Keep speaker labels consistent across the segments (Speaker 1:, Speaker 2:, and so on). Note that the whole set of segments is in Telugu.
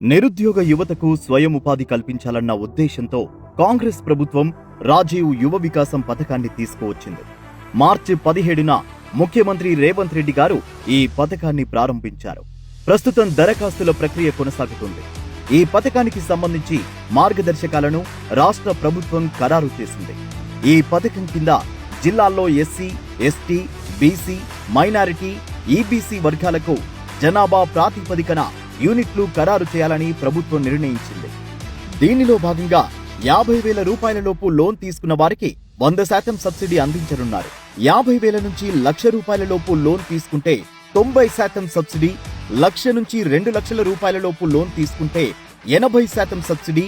Speaker 1: నిరుద్యోగ యువతకు స్వయం ఉపాధి కల్పించాలన్న ఉద్దేశంతో కాంగ్రెస్ ప్రభుత్వం రాజీవ్ యువ వికాసం పథకాన్ని తీసుకువచ్చింది. మార్చి పదిహేడున ముఖ్యమంత్రి రేవంత్ రెడ్డి గారు ఈ పథకాన్ని ప్రారంభించారు. ప్రస్తుతం దరఖాస్తుల ప్రక్రియ కొనసాగుతుంది. ఈ పథకానికి సంబంధించి మార్గదర్శకాలను రాష్ట్ర ప్రభుత్వం ఖరారు చేసింది. ఈ పథకం కింద జిల్లాల్లో SC ST BC minority EBC వర్గాలకు జనాభా ప్రాతిపదికన యూనిట్లు ఖరారు చేయాలని ప్రభుత్వం నిర్ణయించింది. దీనిలో భాగంగా యాభై వేల రూపాయల లోపు లోన్ తీసుకున్న వారికి వంద శాతం సబ్సిడీ అందించనున్నారు. యాభై వేల నుంచి లక్ష రూపాయల లోపు లోన్ తీసుకుంటే తొంభై శాతం సబ్సిడీ లక్ష నుంచి రెండు లక్షల రూపాయల లోపు లోన్ తీసుకుంటే ఎనభై శాతం సబ్సిడీ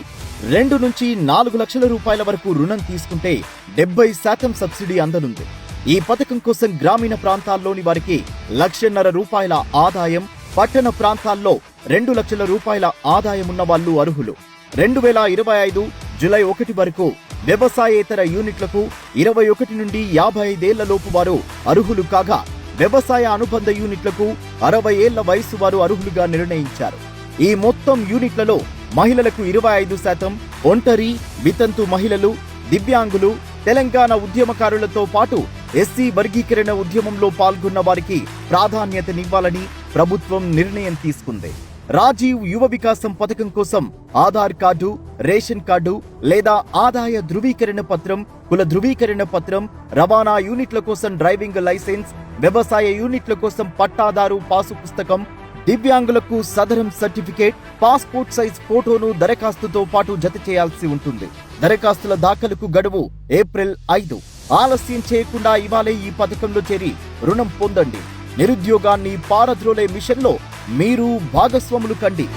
Speaker 1: రెండు నుంచి నాలుగు లక్షల రూపాయల వరకు రుణం తీసుకుంటే డెబ్బై శాతం సబ్సిడీ అందనుంది. ఈ పథకం కోసం గ్రామీణ ప్రాంతాల్లోని వారికి లక్షన్నర రూపాయల ఆదాయం పట్టణ ప్రాంతాల్లో రెండు లక్షల రూపాయల ఆదాయం వాళ్ళు అర్హులు. రెండు వేల ఇరవై ఐదు జులై ఒకటి వరకు వ్యవసాయేతర యూనిట్లకు ఇరవై ఒకటి నుండి యాభై ఐదేళ్ళ లోపు వారు అర్హులు కాగా వ్యవసాయ అనుబంధ యూనిట్లకు అరవై ఏళ్ళ వయసు వారు అర్హులుగా నిర్ణయించారు. ఈ మొత్తం యూనిట్లలో మహిళలకు ఇరవై ఐదు శాతం ఒంటరి వితంతు మహిళలు దివ్యాంగులు తెలంగాణ ఉద్యమకారులతో పాటు ఎస్సీ వర్గీకరణ ఉద్యమంలో పాల్గొన్న వారికి ప్రాధాన్యతనివ్వాలని ప్రభుత్వం నిర్ణయం తీసుకుంది. రాజీవ్ యువ వికాసం పథకం కోసం ఆధార్ కార్డు రేషన్ కార్డు లేదా ఆదాయ ధృవీకరణ పత్రం కుల ధృవీకరణ పత్రం రవాణా యూనిట్ల కోసం డ్రైవింగ్ లైసెన్స్ వ్యవసాయ యూనిట్ల కోసం పట్టాదారు పాసు పుస్తకం దివ్యాంగులకు సదరం సర్టిఫికేట్ పాస్పోర్ట్ సైజ్ ఫోటోను దరఖాస్తుతో పాటు జత చేయాల్సి ఉంటుంది. దరఖాస్తుల దాఖలకు గడువు ఏప్రిల్ ఐదు. ఆలస్యం చేయకుండా ఇవాళే ఈ పథకంలో చేరి రుణం పొందండి. నిరుద్యోగాన్ని పారద్రోలే మిషన్లో మీరు భాగస్వాములు కండి.